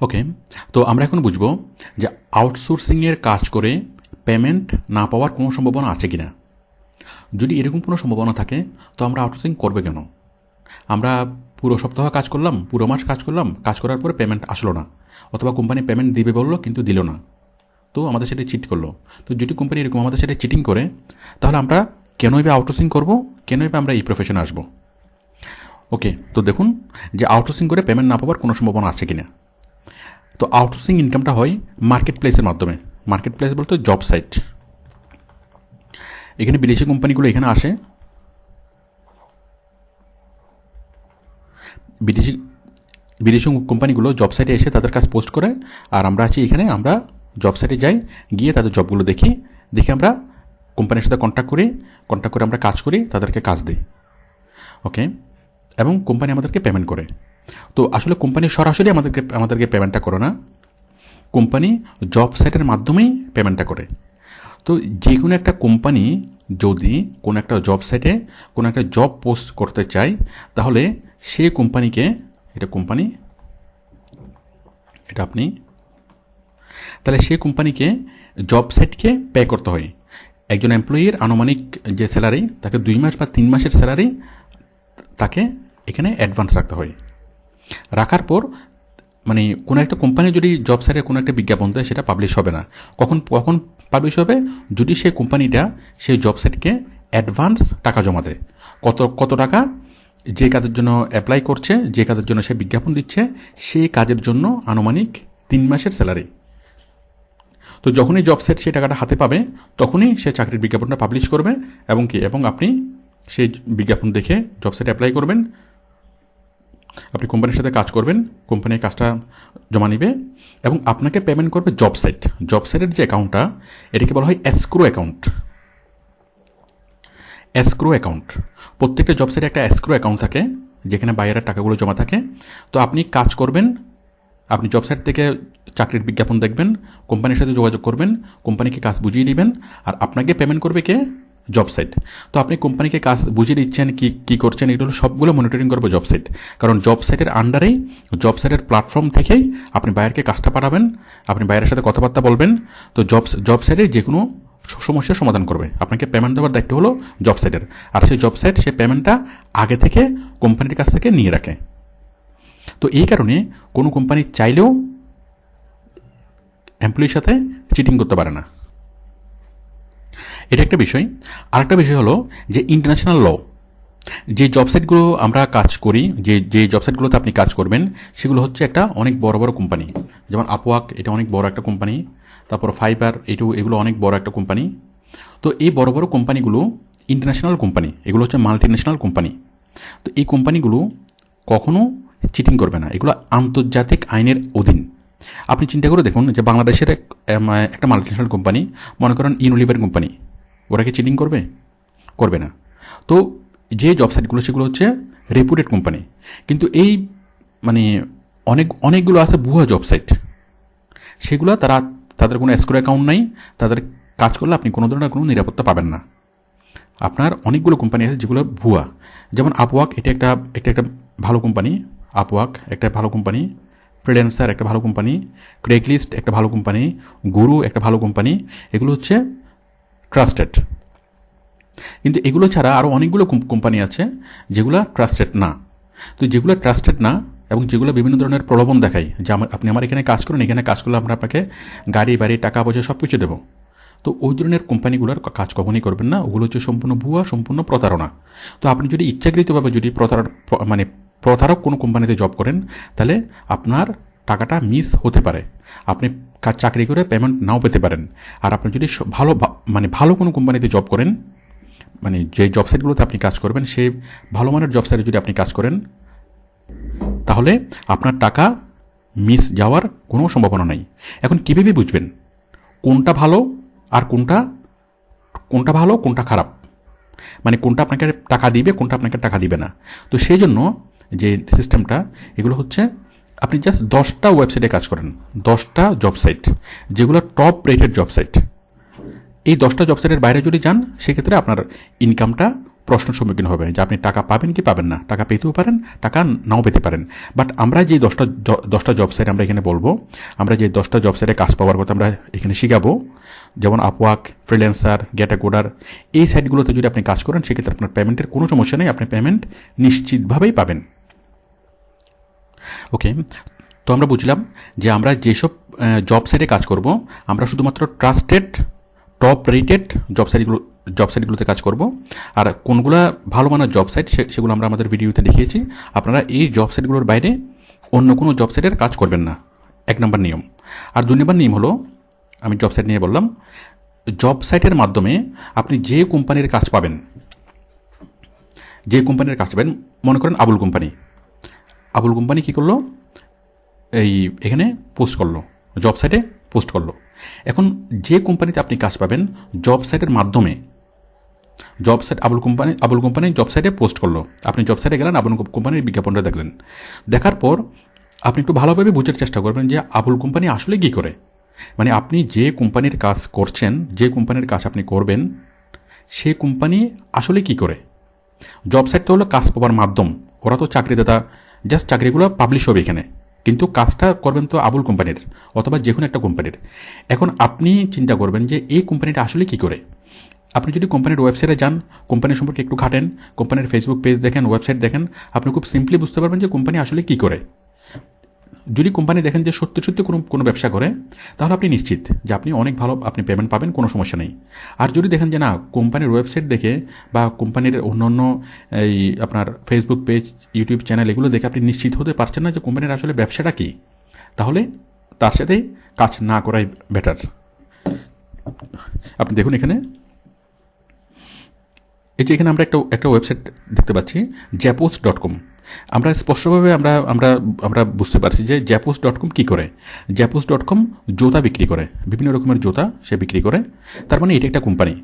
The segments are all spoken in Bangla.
ওকে তো আমরা এখন বুঝব যে আউটসোর্সিংয়ের কাজ করে পেমেন্ট না পাওয়ার কোনো সম্ভাবনা আছে কি না যদি এরকম কোনো সম্ভাবনা থাকে, তো আমরা আউটসোর্সিং করবে কেন? আমরা পুরো সপ্তাহ কাজ করলাম, পুরো মাস কাজ করলাম, কাজ করার পরে পেমেন্ট আসলো না। অথবা কোম্পানি পেমেন্ট দিবে বলল, কিন্তু দিল না। তো আমাদের সেটা চিট করল। তো যদি কোম্পানি এরকম আমাদের সেটা চিটিং করে, তাহলে আমরা কেনই বা আউটসোর্সিং করব, কেনই বা আমরা এই প্রফেশনে আসব? ওকে তো দেখুন যে আউটসোর্সিং করে পেমেন্ট না পাওয়ার কোনো সম্ভাবনা আছে কিনা। তো আউটসোর্সিং ইনকামটা হয় মার্কেট প্লেসের মাধ্যমে। মার্কেট প্লেস বলতে জব সাইট এখানে বিদেশি কোম্পানিগুলো এখানে আসে। বিদেশি বিদেশি কোম্পানিগুলো জব সাইটে এসে তাদের কাজ পোস্ট করে, আর আমরা আছি এখানে, আমরা জব সাইটে যাই, গিয়ে তাদের জবগুলো দেখি, দেখে আমরা কোম্পানির সাথে কন্ট্যাক্ট করি কন্ট্যাক্ট করে আমরা কাজ করি, তাদেরকে কাজ দিই। ওকে এবং কোম্পানি আমাদেরকে পেমেন্ট করে। তো আসলে কোম্পানি সরাসরি আমাদেরকে আমাদেরকে পেমেন্টটা করে না। কোম্পানি জব সাইটের মাধ্যমেই পেমেন্টটা করে। তো যে কোনো একটা কোম্পানি যদি কোনো একটা জব সাইটে কোনো একটা জব পোস্ট করতে চায়, তাহলে সে কোম্পানিকে, এটা কোম্পানি, এটা আপনি, তাহলে সে কোম্পানিকে জব সাইটকে পে করতে হয়। একজন এমপ্লয়ির আনুমানিক যে স্যালারি তাকে দুই মাস বা তিন মাসের স্যালারি তাকে এখানে অ্যাডভান্স রাখতে হয়। রাখার পর মানে কোনো একটা কোম্পানি যদি জব সাইটে কোনো একটা বিজ্ঞাপন দেয়, সেটা পাবলিশ হবে না। কখন কখন পাবলিশ হবে? যদি সেই কোম্পানিটা সেই জব সাইটকে অ্যাডভান্স টাকা জমা দেয়। কত কত টাকা? যে কাজের জন্য অ্যাপ্লাই করছে, যে কাজের জন্য সে বিজ্ঞাপন দিচ্ছে সেই কাজের জন্য আনুমানিক তিন মাসের স্যালারি তো যখনই জব সেট সেই টাকাটা হাতে পাবে, তখনই সে চাকরির বিজ্ঞাপনটা পাবলিশ করবে এবং কি? এবং আপনি সেই বিজ্ঞাপন দেখে জব সেট অ্যাপ্লাই করবেন। আপনি কোম্পানির সাথে কাজ করবেন কোম্পানি কাজটা জমা নিবে এবং আপনাকে পেমেন্ট করবে জব সাইট জব সাইটের যে অ্যাকাউন্টটা এটাকে বলা হয় অ্যাসক্রো অ্যাকাউন্ট অ্যাসক্রো অ্যাকাউন্ট প্রত্যেকটা জব সাইটে একটা অ্যাসক্রো অ্যাকাউন্ট থাকে, যেখানে বাইরের টাকাগুলো জমা থাকে। তো আপনি কাজ করবেন, আপনি জব সাইট থেকে চাকরির বিজ্ঞাপন দেখবেন কোম্পানির সাথে যোগাযোগ করবেন কোম্পানিকে কাজ বুঝিয়ে দিবেন, আর আপনাকে পেমেন্ট করবে কে? জব সাইট তো আপনি কোম্পানিকে কাজ বুঝিয়ে দিচ্ছেন, কি, কী করছেন, এগুলো সবগুলো মনিটরিং করবে জব সাইট কারণ জব সাইটের আন্ডারেই জব সাইটের প্ল্যাটফর্ম থেকেই আপনি বাইরেকে কাজটা পাঠাবেন, আপনি বাইরের সাথে কথাবার্তা বলবেন, তো জব জব সাইটের যে কোনো সমস্যার সমাধান করবে। আপনাকে পেমেন্ট দেওয়ার দায়িত্ব হলো জব সাইটের আর সেই জব সাইট সেই পেমেন্টটা আগে থেকে কোম্পানির কাছ থেকে নিয়ে রাখে। তো এই কারণে কোনো কোম্পানি চাইলেও এমপ্লয়ির সাথে চিটিং করতে পারে না। এটা একটা বিষয়। আরেকটা বিষয় হলো যে ইন্টারন্যাশনাল ল যে জব সাইটগুলো আমরা কাজ করি, যে যে জব সাইটগুলোতে আপনি কাজ করবেন, সেগুলো হচ্ছে একটা অনেক বড় বড় কোম্পানি যেমন আপওয়াক এটা অনেক বড় একটা কোম্পানি তারপর ফাইবার এটাও এগুলো অনেক বড় একটা কোম্পানি তো এই বড় বড় কোম্পানিগুলো ইন্টারন্যাশনাল কোম্পানি এগুলো হচ্ছে মাল্টি কোম্পানি তো এই কোম্পানিগুলো কখনো চিটিং করবে না। এগুলো আন্তর্জাতিক আইনের অধীন। আপনি চিন্তা করে দেখুন যে বাংলাদেশের একটা মাল্টিনেশনাল কোম্পানি মনে করেন ইউনিলিভার কোম্পানি ওরা কি চিটিং করবে? করবে না। তো যে জব সাইটগুলো সেগুলো হচ্ছে রেপুটেড কোম্পানি কিন্তু এই মানে অনেক, অনেকগুলো আছে ভুয়া জব সাইট সেগুলো তারা, তাদের কোনো এসকোর অ্যাকাউন্ট নাই। তাদের কাজ করলে আপনি কোনো ধরনের কোনো নিরাপত্তা পাবেন না। আপনার অনেকগুলো কোম্পানি আছে যেগুলো ভুয়া। যেমন আপওয়াক এটা একটা এটা একটা ভালো কোম্পানি আপওয়াক একটা ভালো কোম্পানি ফ্রিল্যান্সার একটা ভালো কোম্পানি ক্রেকলিস্ট একটা ভালো কোম্পানি গুরু একটা ভালো কোম্পানি এগুলো হচ্ছে ট্রাস্টেড কিন্তু এগুলো ছাড়া আরও অনেকগুলো কোম্পানি আছে যেগুলো ট্রাস্টেড না। তো যেগুলো ট্রাস্টেড না এবং যেগুলো বিভিন্ন ধরনের প্রলোভন দেখায়, যে আপনি আমার এখানে কাজ করুন, এখানে কাজ করলে আমরা আপনাকে গাড়ি, বাড়ি, টাকা, পয়সা সব কিছু দেবো। তো ওই ধরনের কোম্পানিগুলোর কাজ কখনই করবেন না। ওগুলো হচ্ছে সম্পূর্ণ ভুয়া, সম্পূর্ণ প্রতারণা। তো আপনি যদি ইচ্ছাকৃতভাবে যদি প্রতারণ মানে প্রতারক কোনো কোম্পানিতে জব করেন, তাহলে আপনার টাকাটা মিস হতে পারে। আপনি চাকরি করে পেমেন্ট নাও পেতে পারেন। আর আপনি যদি ভালো মানে ভালো কোনো কোম্পানিতে জব করেন মানে যে জব সাইটগুলোতে আপনি কাজ করবেন সেই ভালো মানের জব সাইটে যদি আপনি কাজ করেন, তাহলে আপনার টাকা মিস যাওয়ার কোনো সম্ভাবনা নাই। এখন কীভাবে বুঝবেন? কোনটা ভালো আর কোনটা কোনটা ভালো, কোনটা খারাপ? মানে কোনটা আপনাকে টাকা দিবে, কোনটা আপনাকে টাকা দিবে না। তো সেই জন্য যে সিস্টেমটা এগুলো হচ্ছে আপনি জাস্ট দশটা ওয়েবসাইটে কাজ করেন, দশটা জব সাইট যেগুলো টপ রেটেড জব সাইট এই দশটা জব সাইটের বাইরে যদি যান, সেক্ষেত্রে আপনার ইনকামটা প্রশ্নের সম্মুখীন হবে যে আপনি টাকা পাবেন কি পাবেন না। টাকা পেতেও পারেন, টাকা নাও পেতে পারেন। বাট আমরা যে দশটা দশটা জব সাইট আমরা এখানে বলব, আমরা যে দশটা জব সাইটে কাজ পাওয়ার কথা আমরা এখানে শিখাবো, যেমন আপওয়াক ফ্রিল্যান্সার গেটা কোডার এই সাইটগুলোতে যদি আপনি কাজ করেন, সেক্ষেত্রে আপনার পেমেন্টের কোনো সমস্যা নেই, আপনি পেমেন্ট নিশ্চিতভাবেই পাবেন। ওকে তো আমরা বুঝলাম যে আমরা যেসব জব সাইটে কাজ করব, আমরা শুধুমাত্র ট্রাস্টেড টপ রেটেড জব সাইটগুলো জব সাইটগুলোতে কাজ করব। আর কোনগুলো ভালো মানের জব সাইট সেগুলো আমরা আমাদের ভিডিওতে দেখিয়েছি। আপনারা এই জব সাইটগুলোর বাইরে অন্য কোনো জব সাইটের কাজ করবেন না। এক নম্বর নিয়ম। আর দুই নম্বর নিয়ম হলো, আমি জব সাইট নিয়ে বললাম জব সাইটের মাধ্যমে আপনি যে কোম্পানির কাজ পাবেন, যে কোম্পানির কাজ পাবেন, মনে করেন আবুল কোম্পানি আবুল কোম্পানি কী করল? এই এখানে পোস্ট করল জব সাইটে পোস্ট করল। এখন যে কোম্পানিতে আপনি কাজ পাবেন জব সাইটের মাধ্যমে job site Abul company Abul company job সাইটে পোস্ট করল। আপনি জব সাইটে গেলেন, আবুল কোম্পানির বিজ্ঞাপনটা দেখলেন। দেখার পর আপনি একটু ভালোভাবে বোঝার চেষ্টা করবেন যে আবুল কোম্পানি আসলে কী করে। মানে আপনি যে কোম্পানির কাজ করছেন, যে কোম্পানির কাজ আপনি করবেন, সে কোম্পানি আসলে কী করে। জব সাইট তো হলো কাজ পাওয়ার মাধ্যম। ওরা তো চাকরিদাতা জাস্ট চাকরিগুলো পাবলিশ হবে এখানে। কিন্তু কাজটা করবেন তো আবুল কোম্পানির অথবা যে কোনো একটা কোম্পানির এখন আপনি চিন্তা করবেন যে এই কোম্পানিটা আসলে কি করে? আপনি যদি কোম্পানির ওয়েবসাইটে যান কোম্পানি সম্পর্কে একটু ঘাটেন কোম্পানির ফেসবুক পেজ দেখেন ওয়েবসাইট দেখেন, আপনি খুব সিম্পলি বুঝতে পারবেন যে কোম্পানি আসলে কি করে। যদি কোম্পানি দেখেন যে সত্যি সত্যি কোনো কোনো ব্যবসা করে, তাহলে আপনি নিশ্চিত যে আপনি অনেক ভালো, আপনি পেমেন্ট পাবেন, কোনো সমস্যা নেই। আর যদি দেখেন যে না, কোম্পানির ওয়েবসাইট দেখে বা কোম্পানির অন্য অন্য এই আপনার ফেসবুক পেজ ইউটিউব চ্যানেল এগুলো দেখে আপনি নিশ্চিত হতে পারছেন না যে কোম্পানির আসলে ব্যবসাটা কী, তাহলে তার সাথে কাজ না করাই বেটার আপনি দেখুন এখানে। এই যে এখানে আমরা একটা একটা ওয়েবসাইট দেখতে পাচ্ছি জ্যাপোস ডট কম আমরা স্পষ্টভাবে আমরা আমরা আমরা বুঝতে পারছি যে জ্যাপোস ডট কম কী করে? জ্যাপোস ডট কম জোতা বিক্রি করে। বিভিন্ন রকমের জোতা সে বিক্রি করে। তার মানে এটা একটা কোম্পানি।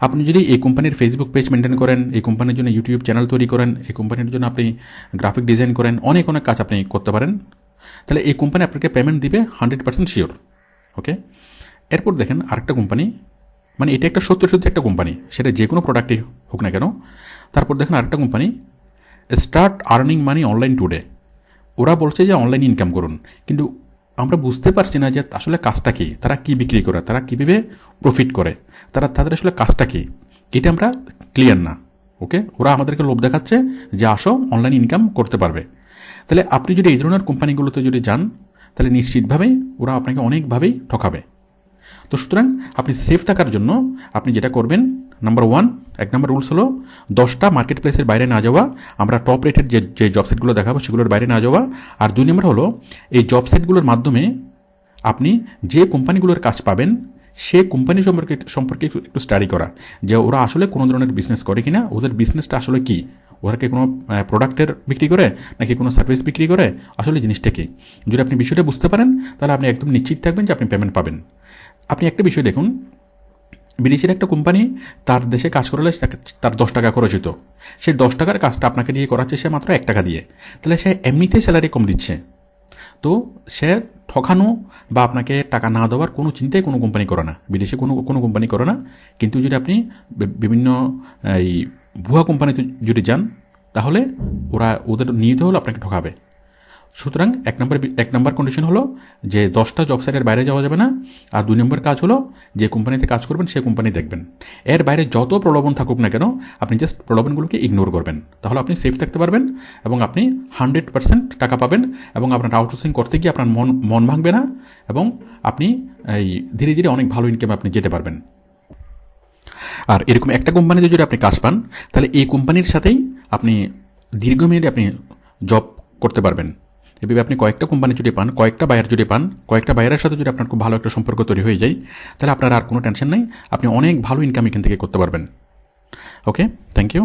আপনি যদি এই কোম্পানির ফেসবুক পেজ মেনটেন করেন, এই কোম্পানির জন্য ইউটিউব চ্যানেল তৈরি করেন, এই কোম্পানির জন্য আপনি গ্রাফিক ডিজাইন করেন, অনেক অনেক কাজ আপনি করতে পারেন, তাহলে এই কোম্পানি আপনাকে পেমেন্ট দিবে হান্ড্রেড পার্সেন্ট শিওর ওকে এরপর দেখেন আরেকটা কোম্পানি মানে এটা একটা সত্য সত্যি একটা কোম্পানি, সেটা যে কোনো প্রোডাক্টই হোক না কেন। তারপর দেখেন আরেকটা company start earning money online today ওরা বলছে যে অনলাইন ইনকাম করুন। কিন্তু আমরা বুঝতে পারছি না যে আসলে কাজটা কী। তারা কী বিক্রি করে? তারা কীভাবে প্রফিট করে? তারা, তাদের আসলে কাজটা কী? এটা আমরা ক্লিয়ার না। ওকে ওরা আমাদেরকে লোভ দেখাচ্ছে যে আসো অনলাইন ইনকাম করতে পারবে। তাহলে আপনি যদি এই ধরনের কোম্পানিগুলোতে যদি যান, তাহলে নিশ্চিতভাবেই ওরা আপনাকে অনেকভাবেই ঠকাবে। তো সুতরাং আপনি সেফ থাকার জন্য আপনি যেটা করবেন নাম্বার ওয়ান এক নম্বর রুলস হলো, দশটা মার্কেট প্লেসের বাইরে না যাওয়া, আমরা টপ রেটেড যে যে জব সেটগুলো দেখাবো সেগুলোর বাইরে না যাওয়া। আর দুই নম্বর হলো, এই জব সেটগুলোর মাধ্যমে আপনি যে কোম্পানিগুলোর কাজ পাবেন, সে কোম্পানি সম্পর্কে সম্পর্কে একটু স্টাডি করা। যে ওরা আসলে কোনো ধরনের বিজনেস করে কিনা, ওদের বিজনেসটা আসলে কী? ওরা কি কোনো প্রোডাক্টের বিক্রি করে, নাকি কোনো সার্ভিস বিক্রি করে? আসলে জিনিসটা কী? যদি আপনি বিষয়টা বুঝতে পারেন, তাহলে আপনি একদম নিশ্চিত থাকবেন যে আপনি পেমেন্ট পাবেন। আপনি একটা বিষয় দেখুন বিদেশের একটা কোম্পানি তার দেশে কাজ করলে তার দশ টাকা খরচ হতো সে দশ টাকার কাজটা আপনাকে দিয়ে করাচ্ছে সে মাত্র এক টাকা দিয়ে। তাহলে সে এমনিতেই স্যালারি কম দিচ্ছে। তো সে ঠকানো বা আপনাকে টাকা না দেওয়ার কোনো চিন্তাই কোনো কোম্পানি করে না। বিদেশে কোনো কোনো কোম্পানি করে না। কিন্তু যদি আপনি বিভিন্ন, এই ভুয়া কোম্পানিতে যদি যান, তাহলে ওরা, ওদের নিয়ত হলো আপনাকে ঠকাবে। সুতরাং এক নম্বর এক নম্বর কন্ডিশন হলো যে দশটা জব সাইটের বাইরে যাওয়া যাবে না, আর দুই নম্বর কাজ হলো যে কোম্পানিতে কাজ করবেন সেই কোম্পানি দেখবেন। এর বাইরে যত প্রলোভন থাকুক না কেন, আপনি জাস্ট প্রলোভনগুলোকে ইগনোর করবেন। তাহলে আপনি সেফ থাকতে পারবেন এবং আপনি হান্ড্রেড পার্সেন্ট টাকা পাবেন এবং আপনার আউটসোর্সিং করতে গিয়ে আপনার মন মন ভাঙবে না এবং আপনি এই ধীরে ধীরে অনেক ভালো ইনকামে আপনি যেতে পারবেন। আর এরকম একটা কোম্পানিতে যদি আপনি কাজ পান, তাহলে এই কোম্পানির সাথেই আপনি দীর্ঘমেয়াদে আপনি জব করতে পারবেন। এভাবে আপনি কয়েকটা কোম্পানি যদি পান, কয়েকটা বায়ার যদি পান, কয়েকটা বায়ারের সাথে যদি আপনার খুব ভালো একটা সম্পর্ক তৈরি হয়ে যায়, তাহলে আপনার আর কোনো টেনশন নেই। আপনি অনেক ভালো ইনকাম এখান থেকে করতে পারবেন। Okay thank you